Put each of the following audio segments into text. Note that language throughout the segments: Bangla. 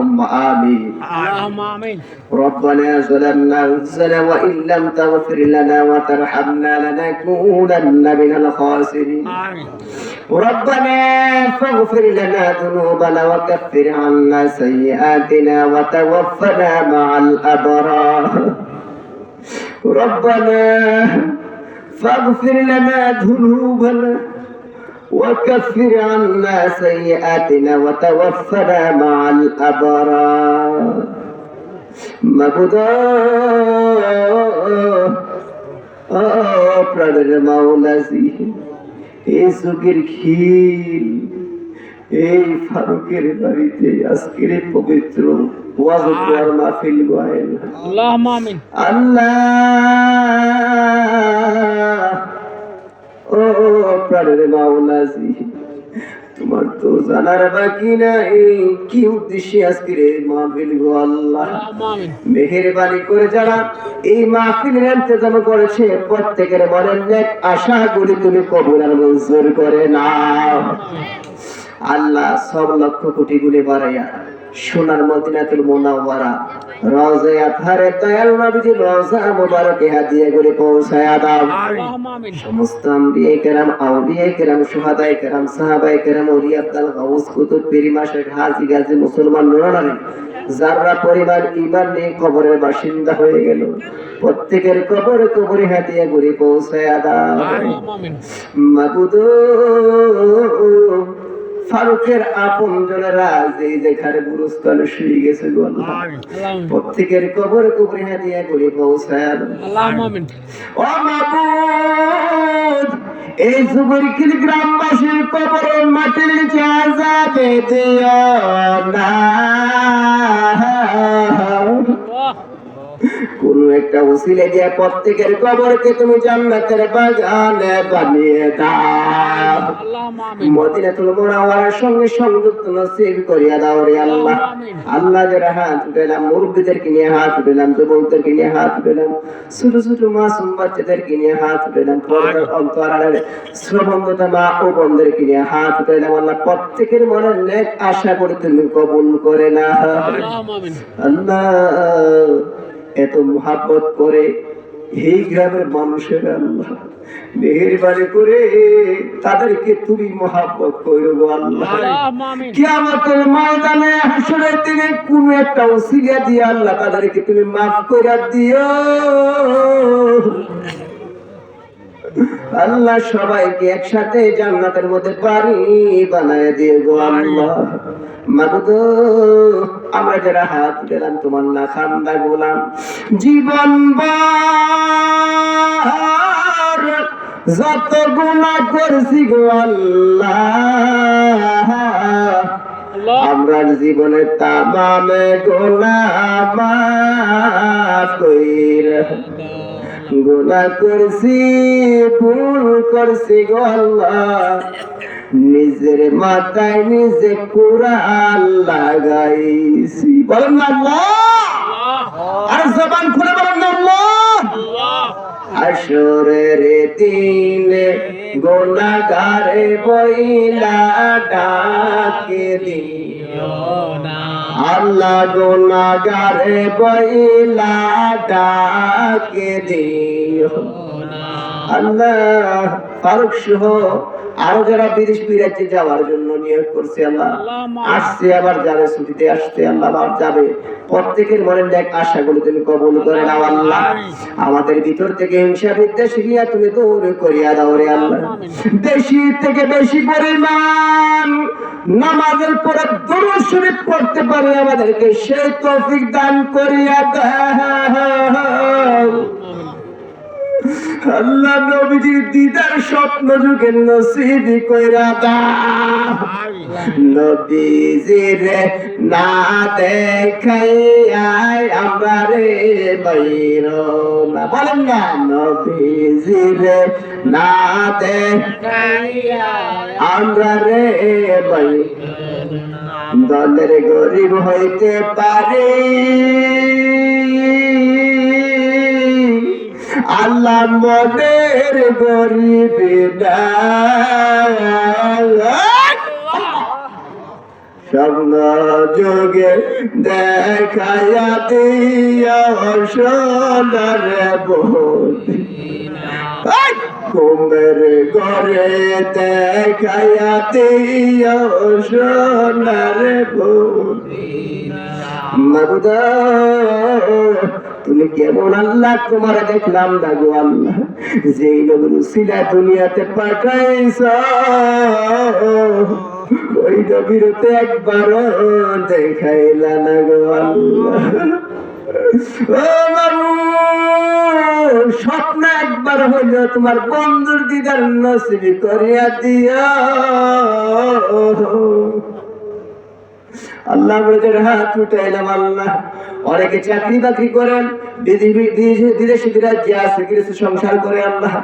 اللهم آمين. اللهم آمين. ربنا ظلمنا أنفسنا وإن لم تغفر لنا وترحمنا لنكونن من الخاسرين. آمين. ربنا فاغفر لنا ذنوبنا وكفر عنا سيئاتنا وتوفنا مع الأبرار. ربنا فاغفر لنا ذنوبنا وكفر عنا سيئاتنا وتوفنا مع الأبرار مبدا প্রাণের মাওলাজি এই সুখের খিল এই ফারুকের বাড়িতে আজকের এই পবিত্র ওয়াজ করার মাহফিল গোয়েন اللهم آمين আল্লাহ ও পারে মাওলাজি তোমার তো জানার বাকি নাই। কি উদ্দেশ্যে আজকের এই মাহফিল গো আল্লাহ? মেহেরবানি করে যারা এই মাহফিলের ইন্তজাম করেছে প্রত্যেকের মনের নেক আশা করি তুমি কবুল আর মঞ্জুর করে না আল্লাহ সব লক্ষ কোটি গুলি বাড়াইয়া সোনার মদিনাতুল মোনাওয়ারা রওজা আথারে দয়াল নবীজি রওজা মুবারকে হাদিয়া করে পৌঁছায়া দাও اللهم آمين সমস্ত আম্বিয়ে কেরাম আউলিয়ে কেরাম সুহাদায়ে কেরাম সাহাবায়ে কেরাম ওলি আব্দাল গাউস কুতুব পীরি মাশাইখ হাজী গাজী মুসলমান নুরানি যারা পরিবার ঈমান নিয়ে কবরের বাসিন্দা হয়ে গেল প্রত্যেকের কবরে কবরে হাতিয়া ঘুরে পৌঁছায় দাও اللهم آمين মাবুদ ফারুকের আপন জনেরা যে দেখার গুরুস্থলে শুয়ে গেছে প্রত্যেকের কবর কবরে দিয়ে করে পৌঁছায় ও মাবুদ এই যুবরকির গ্রামবাসীর কবরের মাটির নিচে যা দিও না একটা উসিলে দিয়ে প্রত্যেকের কবরকে তুমি জান্নাতের বাগানে বানিয়ে দাও। মদিনাতুল মুনাওয়ারার সঙ্গে সংযুক্ত নসিব করিয়া দাও রে আল্লাহ। আল্লাহ যারা হাত উঠেলাম মুরব্বীদেরকে নিয়ে হাত উঠেলাম যুবকদেরকে নিয়ে হাত উঠেলাম ছোট ছোট মাসুম বাচ্চাদেরকে নিয়ে হাত উঠেলাম অন্তরালের শ্রবন্ধতা মা ও বন্ধুদেরকে নিয়ে হাত উঠেলাম আল্লাহ প্রত্যেকের মনে নেক আশা করে তুমি কবুল করে না আল্লাহ এত মহাপত করে এই গ্রামের মানুষের আল্লাহ মেহরবানি করে তাদেরকে তুমি মহাপত করো আল্লাহ। কি কিয়ামতের ময়দানে হাসরের দিনে কোন একটা ওসিলা দিয়ে আল্লাহ তাদেরকে তুমি মাফ করে দিও। আল্লাহ সবাইকে একসাথে জান্নাতের মধ্যে পানি বানায় দিয়ে গো আল্লাহ। মাগো আমরা যারা হাত গেলাম তোমার না খান্দা গোলাম। জীবন যত গুণা করছি গো আল্লাহ। আমরা জীবনে তামামে গোনা কইর গোনা করছি ভুল করছি গো আল্লাহ। নিজের মাথায় নিজে কুরাল লাগাইছি। বলেন না আর জবান খুলে বলেন না আসরের দিনে গোনাগারে বইলা ডাকে দিও আল্লাহ গোনাগারে বইলা ডাকে দিও আল্লাহ ফারুক সহ আরও যারা বিদেশ বিরাজ্যে যাওয়ার জন্য নিয়োগ করছে আল্লাহ আসছে আবার যাবে ছুটিতে আসতে আল্লাহ আবার যাবে। প্রত্যেকের মনের দেখ আশাগুলো তুমি কবুল করে নাও আল্লাহ। আমাদের ভিতর থেকে হিংসা বিদ্বেষ নিয়ে তুমি দূর করিয়া দাও রে আল্লাহ। বেশি থেকে বেশি পরিমাণ নামাজের পরে দুরূদ শরীফ পড়তে পারে আমাদেরকে সেই তৌফিক দান করিয়া দাও আল্লাহ নবীজির দিদার স্বপ্ন যুগের নসিবি কইরা দাও নবীজির না দেখাই আমরা রে বাইর না। বলেন না, নবীজির না দেখাই আমরা রে বাই দলের গরিব হইতে পারে। আল্লাহ মনের গরিব স্বপ্ন যোগে দেখাইয়া দিয়া সোনার বোন কুমের ঘরে দেখাইয়া দিয়া সোনার বোন মাবুদা তুমি কেমন আল্লাহ তোমার দেখলাম দাগো আল্লাহ? যেই নবীর সিলা দুনিয়াতে পাঠাইছ, ওই নবীর একবার দেখাইলা না গো আল্লাহ। স্বপ্ন একবার হইল তোমার বন্ধুর দিদার নসিব করিয়া দিয়া আল্লাহ হাত উঠাইলাম আল্লাহ। অনেকে চাকরি বাকরি করেন? বিদেশি- রাজ্যে আছে কিছু সংসার করে আল্লাহ।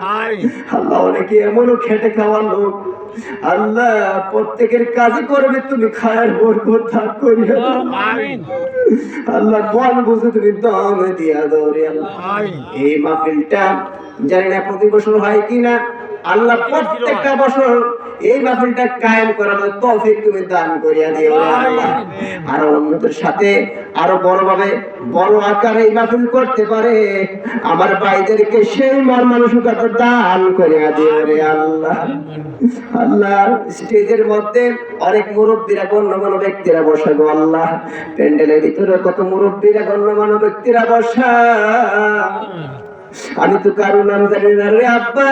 আল্লাহ অনেকে এমনও খেটে খাওয়ার লোক। আল্লাহ প্রত্যেকের কাজে করবে তুমি খায়ের বরকত দান করিয়া। আল্লাহ বল বুঝে তুমি দম দিয়া রে আল্লাহ। এই মাহফিলটা জানি না প্রতি বছর হয় কিনা। আল্লাহ প্রত্যেকটা বছর এই মাহফিলটা কায়েম করার তৌফিক তুমি দান করিয়া দিও আর অন্যদের সাথে আরও বড় ভাবে বড় আকারে এই মাহফিল করতে পারে। আমার ভাইদেরকে সেই মন মানসিকতা দান করিয়া দিও রে আল্লাহ। আল্লাহ স্টেজের মধ্যে অনেক মুরব্বীরা গণ্যমান্য ব্যক্তিরা বসা গো আল্লাহ। প্যান্ডেলের ভিতরে কত মুরব্বীরা গণ্যমান্য ব্যক্তিরা বসা। আমি তো কারও নাম জানি না রে আব্বা।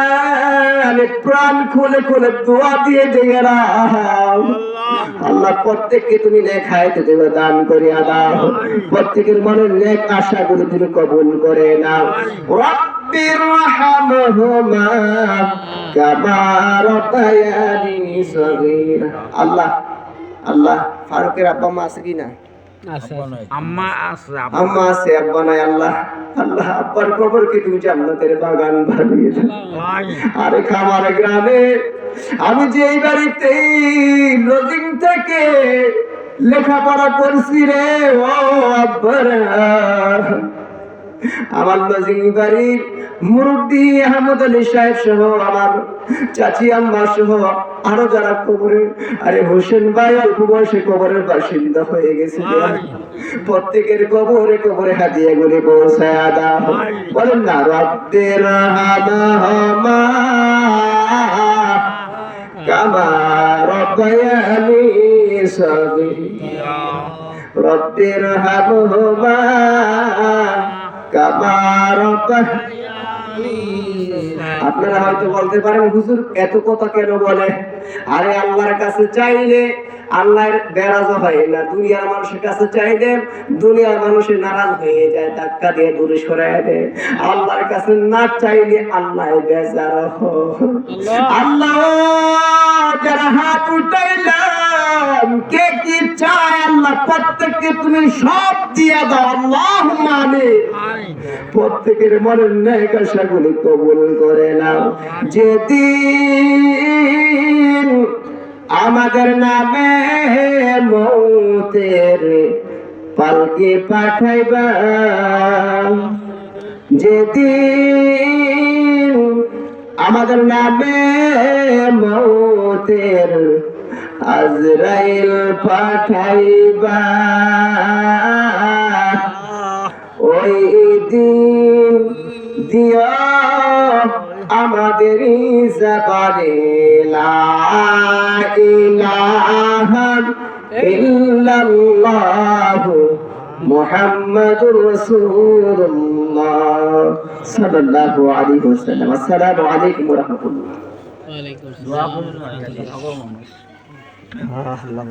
আমি প্রাণ খুলে খুলে দোয়া দিয়ে দিয়ে আল্লাহ, প্রত্যেককে তুমি লেখাইতে দেবে, দান করিয়া দাও প্রত্যেকের মনের নেক আশা করে তুমি কবুল করে নাও। রব্বির রহমহুমা কামা রাব্বায়ানি সগীরা। আল্লাহ আল্লাহ, ফারুকের আব্বা মা আছে কি না? আচ্ছা আম্মা আছে আম্মা আছে আব্বা নাই আল্লাহ। আল্লাহ আব্বার কবরকে তুমি জান্নাতের বাগান বানিয়ে দাও আরে খামার গ্রামে আমি যে এই বাড়িতে লজিং থেকে লেখাপড়া করছি রে ও আব্বার আমার লজিং বাড়ির মুরব্বী আহমদ আলী সাহেব সহ আমার চাচি আম্মা সহ আরও যারা কবরে আরে হোসেন ভাই অল্প বয়সে কবরের বাসিন্দা হয়ে গেছে প্রত্যেকের কবরে কবরে হাদিয়া গুলি পৌঁছায় আদা বলেন না রব্বের হামা কামা রব্বায়ানি সগীরা রব্বির হামহুমা কামা রব্বায়ানি আপনারা হয়তো বলতে পারেন হুজুর এত কথা কেন বলে আরে আল্লাহর কাছে চাইলে আল্লাহর বেরাজ হয় না। দুনিয়ার মানুষের কাছে চাইলে দুনিয়ার মানুষের নারাজ হয়ে যায় ধাক্কা দিয়ে দূরে সরাই দেয়। আল্লাহর কাছে না চাইলে আল্লাহ বেজার আল্লাহ। যারা হাত উঠাইলাম কে কি চায় আল্লাহ? প্রত্যেককে তুমি সব দিয়া দাও। আল্লাহ মানে প্রত্যেকের মনের ন্যায় আশাগুলি কবুল করে নাও। যেদিন আমাদের নামে মৌতের পালকে পাঠাইবা, যেদিন আমাদের নামে মৌতের আজরাইল পাঠাইবা, ওই দিন দিয়া আমাদের জবানে লা ইলাহা ইল্লাল্লাহু মুহাম্মাদুর রাসূলুল্লাহ সাল্লাল্লাহু আলাইহি ওয়াসাল্লাম। আসসালামু আলাইকুম ওয়া রাহমাতুল্লাহ। ওয়ালাইকুম আসসালাম। দোয়া করুন। আল্লাহ